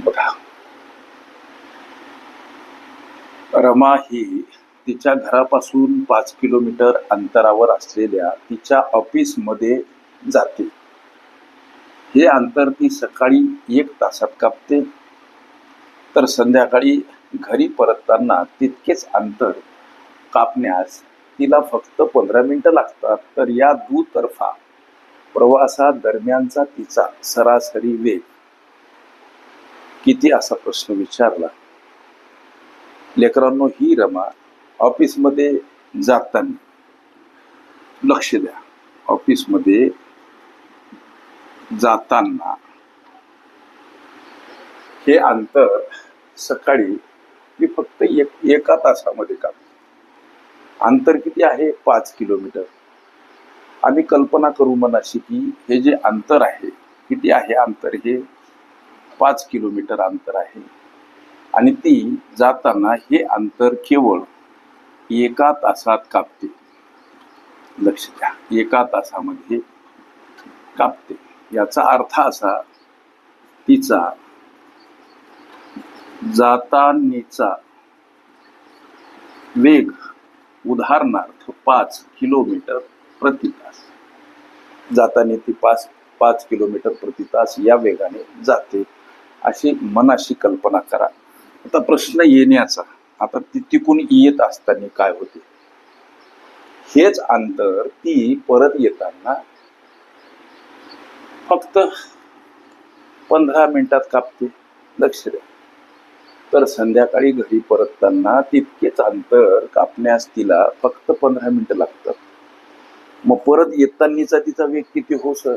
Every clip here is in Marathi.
बघा. रमा ही तिच्या घरापासून पाच किलोमीटर अंतरावर असलेल्या तिच्या ऑफिसमध्ये जाते. हे अंतर ती सकाळी एक तासात कापते. तर संध्याकाळी घरी परतताना तितकेच अंतर कापण्यास तिला फक्त पंधरा मिनटं लागतात. तर या दुतर्फा प्रवासादरम्यानचा तिचा सरासरी वेग किती असा प्रश्न विचारला? लेकरांनो ही रमा ऑफिसमध्ये जाताना लक्ष द्या. ऑफिसमध्ये जाताना हे अंतर सकाळी मी फक्त एक एका तासामध्ये कापतो अंतर किती आहे? पाच किलोमीटर. आम्ही कल्पना करू मनाशी की हे जे अंतर आहे किती आहे अंतर हे पाच किलोमीटर अंतर आहे. आणि ती जाताना हे अंतर केवळ एका तासात कापते. लक्ष द्या एका तासामध्ये कापते. याचा अर्थ असा तिचा जातानीचा वेग उदाहरणार्थ पाच किलोमीटर प्रति तास. जाताना ती पाच पाच किलोमीटर प्रति तास या वेगाने जाते. अशी मनाशी कल्पना करा. आता प्रश्न येण्याचा आता ती तिकून येत असताना काय होते? हेच अंतर ती परत येताना फक्त पंधरा मिनिटात कापते. लक्ष द्या. तर संध्याकाळी घरी परतताना तितकेच अंतर कापण्यास तिला फक्त पंधरा मिनिटं लागतात. मग परत येतानीचा तिचा वेग किती हो सर?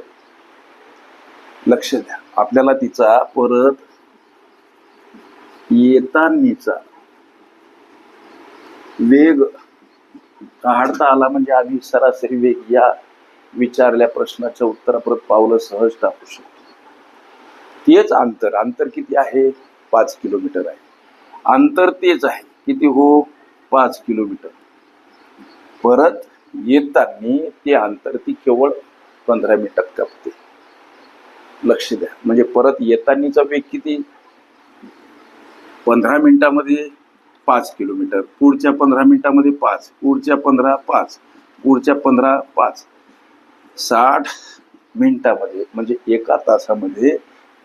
लक्ष द्या. आपल्याला तिचा परत येतानीचा वेग काढता आला म्हणजे आम्ही सरासरी वेग या विचारल्या प्रश्नाच्या उत्तराप्रत पावलं सहज टाकू शकतो. तेच अंतर अंतर किती आहे? पाच किलोमीटर आहे. अंतर तेच आहे. किती हो? पाच किलोमीटर. परत येताना ते अंतर ती केवळ पंधरा मिनिटात कापते. लक्ष द्या. म्हणजे परत येतानीचा वेग किती? पंधरा मिनिटामध्ये पाच किलोमीटर. पुढच्या पंधरा मिनिटामध्ये पाच. पुढच्या पंधरा पाच. पुढच्या पंधरा पाच. साठ मिनिटामध्ये म्हणजे एका तासामध्ये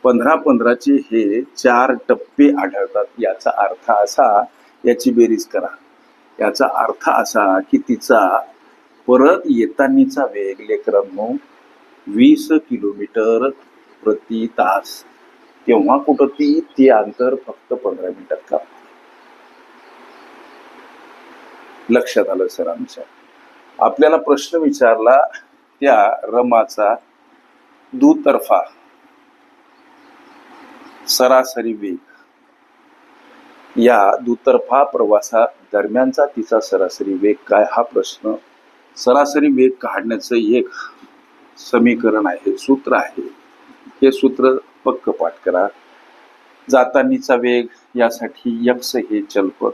पंधरा पंधराचे हे चार टप्पे आढळतात. याचा अर्थ असा याची बेरीज करा. याचा अर्थ असा की तिचा परत येतानीचा वेग लेकरांनो वीस किलोमीटर प्रति तास. तेव्हा कुठं ती ते अंतर फक्त पंधरा मिनिटात का? लक्षात आलं सर आमच्या. आपल्याला प्रश्न विचारला त्या रमाचा दुतर्फा सरासरी वेग. या दुतर्फा प्रवासा दरम्यानचा तिचा सरासरी वेग काय? हा प्रश्न सरासरी वेग काढण्याचं एक समीकरण आहे सूत्र आहे. हे सूत्र पक्क पाठ करा. जातानीचा वेग यासाठी यक्स हे चलपद.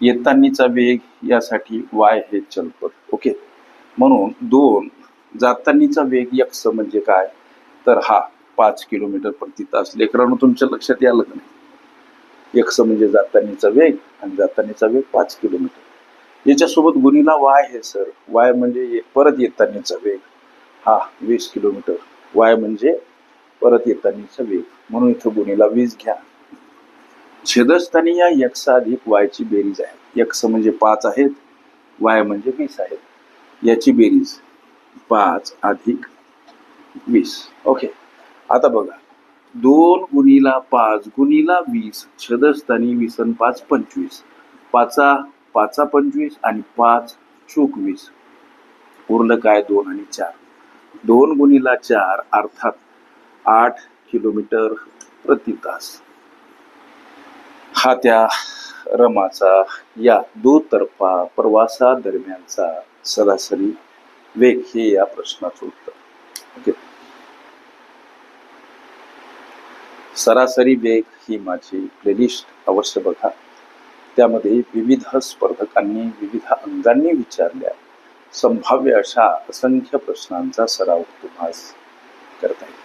येतानीचा वेग यासाठी वाय हे चलपद. ओके? म्हणून दोन जातानीचा वेग यक्स म्हणजे काय? तर हा पाच किलोमीटर प्रति तास. लेकरांनो तुमच्या लक्षात यायला का नाही यक्स म्हणजे जातानीचा वेग आणि जातानीचा वेग पाच किलोमीटर. याच्यासोबत गुणीला वाय आहे सर. वाय म्हणजे ये- परत येतानीचा वेग. हा वीस किलोमीटर. वाय म्हणजे परत येतानी वेग म्हणून इथं गुणीला वीज घ्या. छेदस्थानी या यक्ष अधिक वायची बेरीज आहे. यक्ष म्हणजे पाच आहेत वाय म्हणजे वीस आहेत. याची बेरीज पाच अधिक वीस. ओके. आता बघा. दोन गुणीला पाच गुणीला वीस छदस्थानी वीस आणि पाच पंचवीस. पाचा पाचा पंचवीस आणि पाच चूक वीस. उरलं काय दोन आणि चार? दोन गुणीला चार अर्थात आठ किलोमीटर प्रति तास. हा त्या रमाचा या दुतर्फा प्रवासादरम्यानचा सरासरी वेग हे या प्रश्नाचं उत्तर. ओके सरासरी वेग ही माझी प्लेलिस्ट अवश्य बघा. त्यामध्ये विविध स्पर्धकांनी विविध अंगांनी विचारल्या. संभाव्य अशा असंख्य प्रश्नांचा सराव तुम्हाला करता येईल.